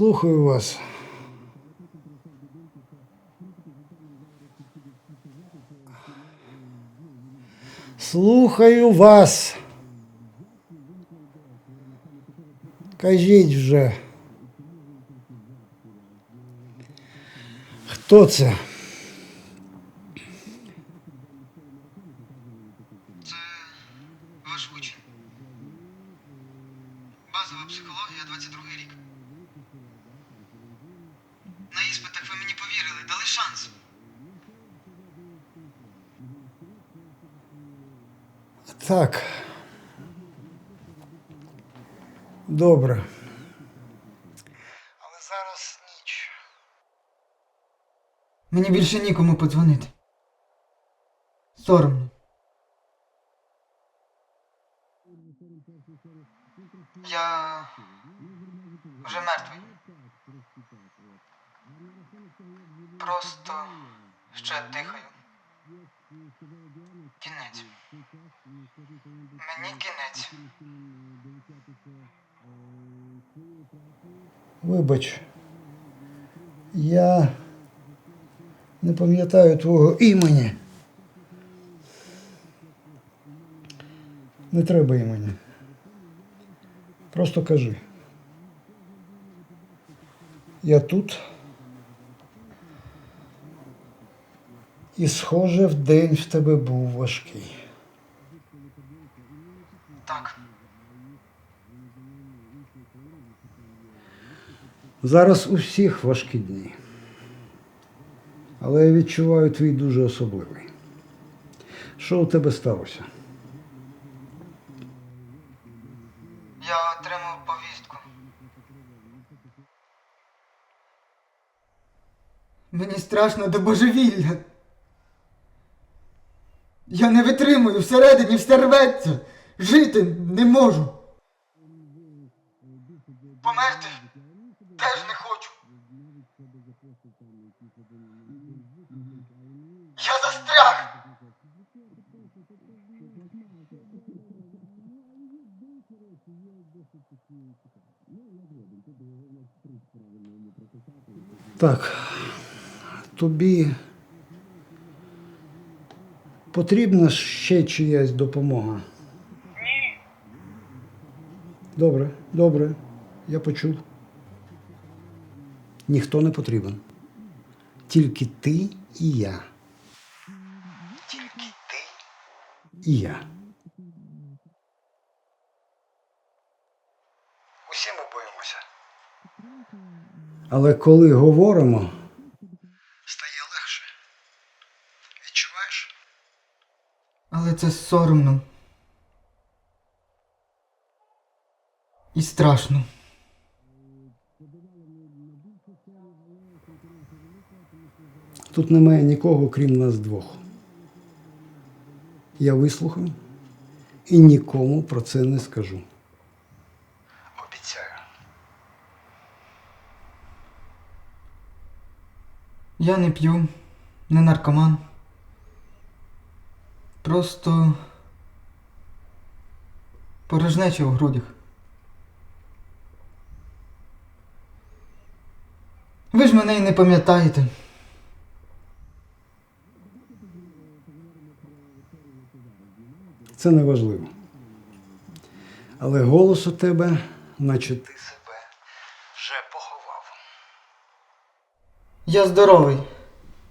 Слухаю вас. Слухаю вас. Кажіть вже. Хто це? Це ваш учень. Базова психологія 22 рік. Дали шанс. Так. Добре. Але зараз ніч. Мені більше нікому подзвонити. Соромно. Я вже мертвий. Просто ще дихаю. Кінець. Мені кінець. Вибач. Я не пам'ятаю твого імені. Не треба імені. Просто кажи. Я тут. І, схоже, в день в тебе був важкий. Так. Зараз у всіх важкі дні. Але я відчуваю твій дуже особливий. Що у тебе сталося? Я отримав повістку. Мені страшно до божевілля. Я не витримую, всередині все рветься. Жити не можу. Померти теж не хочу. Я застряг. Так, тобі потрібна ще чиясь допомога? Ні. Добре, добре, я почув. Ніхто не потрібен. Тільки ти і я. Тільки ти і я. Усі ми боїмося. Але коли говоримо, Але це соромно. І страшно. Тут немає нікого, крім нас двох. Я вислухаю і нікому про це не скажу. Обіцяю. Я не п'ю, не наркоман. Просто порожнеча у грудях. Ви ж мене і не пам'ятаєте. Це не важливо. Але голос у тебе, наче ти себе вже поховав. Я здоровий.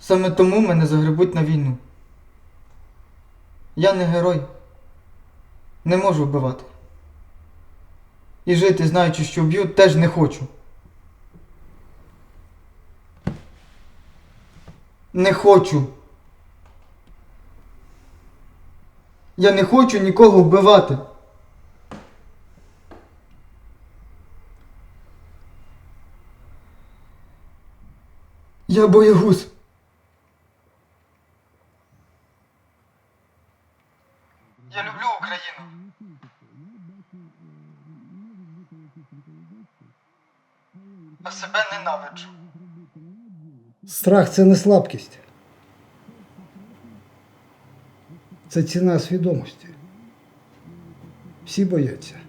Саме тому мене загребуть на війну. Я не герой, не можу вбивати. І жити, знаючи, що вб'ють, теж не хочу. Не хочу. Я не хочу нікого вбивати. Я боягуз. Себе ненавиджу. Страх це не слабкість. Це ціна свідомості. Всі бояться.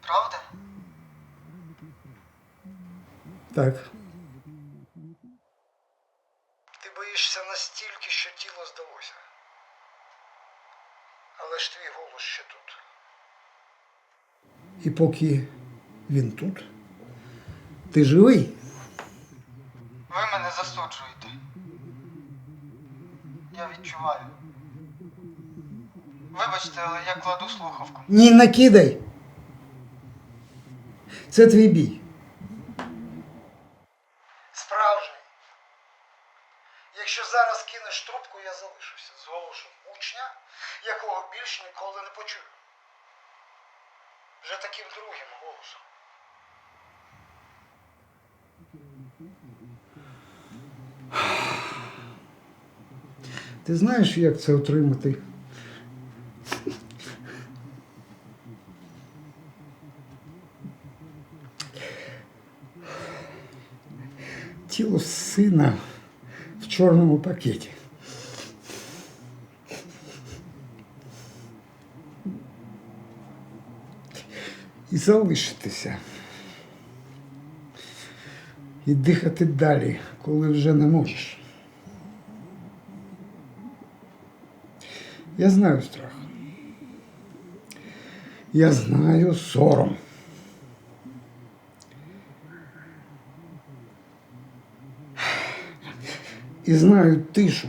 Правда? Так. Ти боїшся настільки, що тіло здалося. Але ж твій голос ще тут. І поки він тут, ти живий. Ви мене засуджуєте. Я відчуваю. Вибачте, але я кладу слухавку. Ні, накидай. Це твій бій. Справжній. Якщо зараз кинеш трубку, я залишуся з голосом учня, якого більш ніколи не почую. Вже таким другим голосом. Ти знаєш, як це отримати? Тіло сина в чорному пакеті. І залишитися. І дихати далі, коли вже не можеш. Я знаю страх. Я знаю сором. І знаю тишу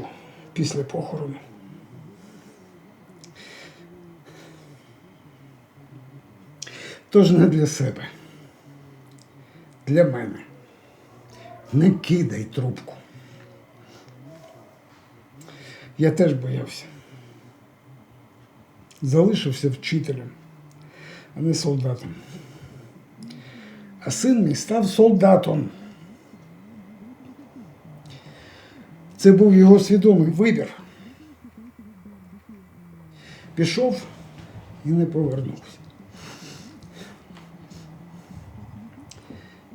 після похорону. Тож не для себе. Для мене. Не кидай трубку. Я теж боявся. Залишився вчителем, а не солдатом. А син мій став солдатом. Це був його свідомий вибір. Пішов і не повернувся.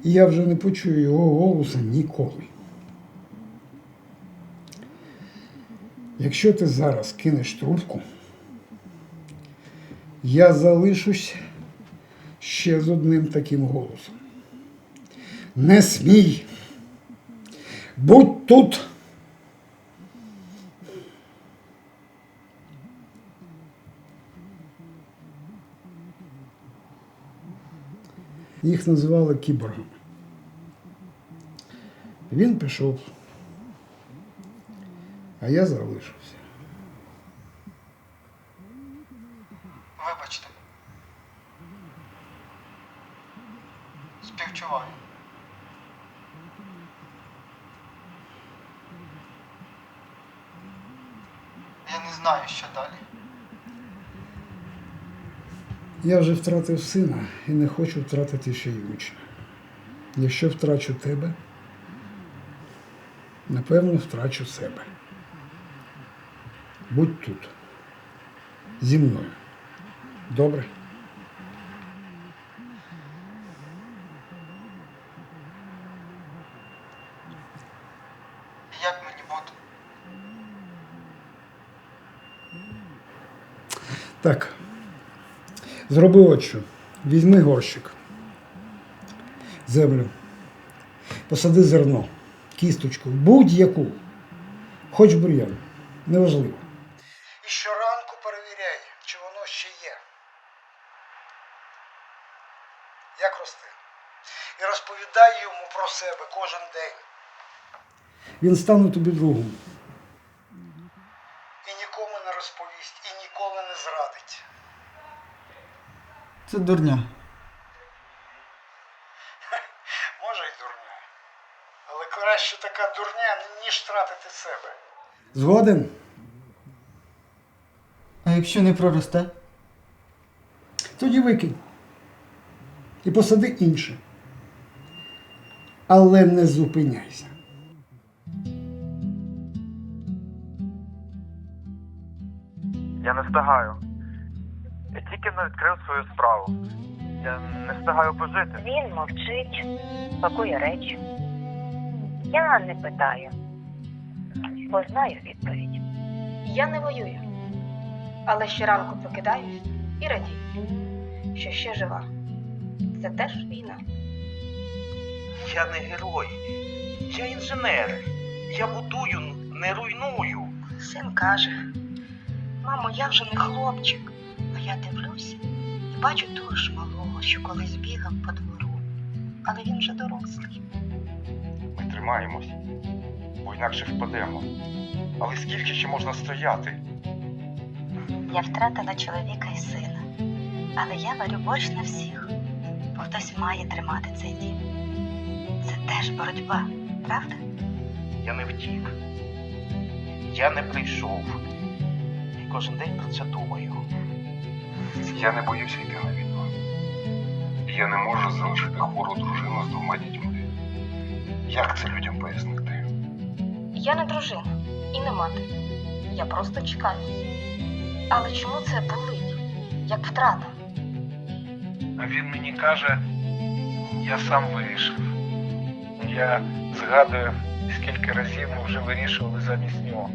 І я вже не почую його голосу ніколи. Якщо ти зараз кинеш трубку, я залишусь ще з одним таким голосом. Не смій. Будь тут. Їх називали кіборгами. Він пішов, а я залишився. Вибачте. Співчуваю. Я не знаю, що далі. Я вже втратив сина і не хочу втратити ще й учня. Якщо втрачу тебе, напевно, втрачу себе. Будь тут. Зі мною. Добре? Як мені бути? Так. Зроби от що. Візьми горщик. Землю. Посади зерно, кісточку, будь-яку. Хоч бур'ян. Неважливо. І щоранку перевіряй, чи воно ще є. Як росте. І розповідай йому про себе кожен день. Він стане тобі другом. І нікому не розповість, і ніколи не зрадить. Це дурня. Може й дурня. Але краще така дурня, ніж втратити себе. Згоден? А якщо не проросте? Тоді викинь. І посади інше. але не зупиняйся. Я не встигаю. Я тільки не відкрив свою справу. Я не встигаю пожити. Він мовчить, пакує речі. Я не питаю, бо знаю відповідь. Я не воюю, але щоранку прокидаюсь і радію, що ще жива. Це теж війна. Я не герой, я інженер. Я будую, не руйную. Син каже: Мамо, я вже не хлопчик. А я дивлюся і бачу того ж малого, що колись бігав по двору. Але він вже дорослий. Тримаємось, бо інакше впадемо. Але скільки ще можна стояти? Я втратила чоловіка і сина, але я варю борщ на всіх, бо хтось має тримати цей дім. Це теж боротьба, правда? Я не втік. Я не прийшов. І кожен день про це думаю. Я не боюся йти на війну. І Я не можу залишити хвору дружину з двома дітьми. Як це людям пояснити? Я не дружина і не мати. Я просто чекаю. Але чому це болить? Як втрата? А він мені каже, я сам вирішив. Я згадую, скільки разів ми вже вирішували замість нього.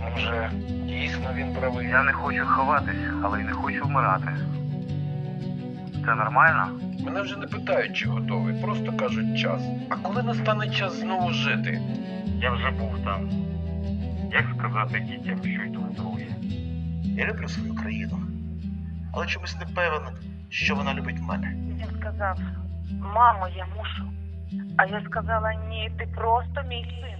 Може, дійсно він правий. Я не хочу ховатись, але й не хочу вмирати. Це нормально? Мене вже не питають, чи готовий, просто кажуть час. А коли настане час знову жити? Я вже був там. Як сказати дітям, що йду в друге? Я люблю свою країну, але чомусь не певен, що вона любить мене. Він сказав: Мамо, я мушу. А я сказала, ні, ти просто мій син.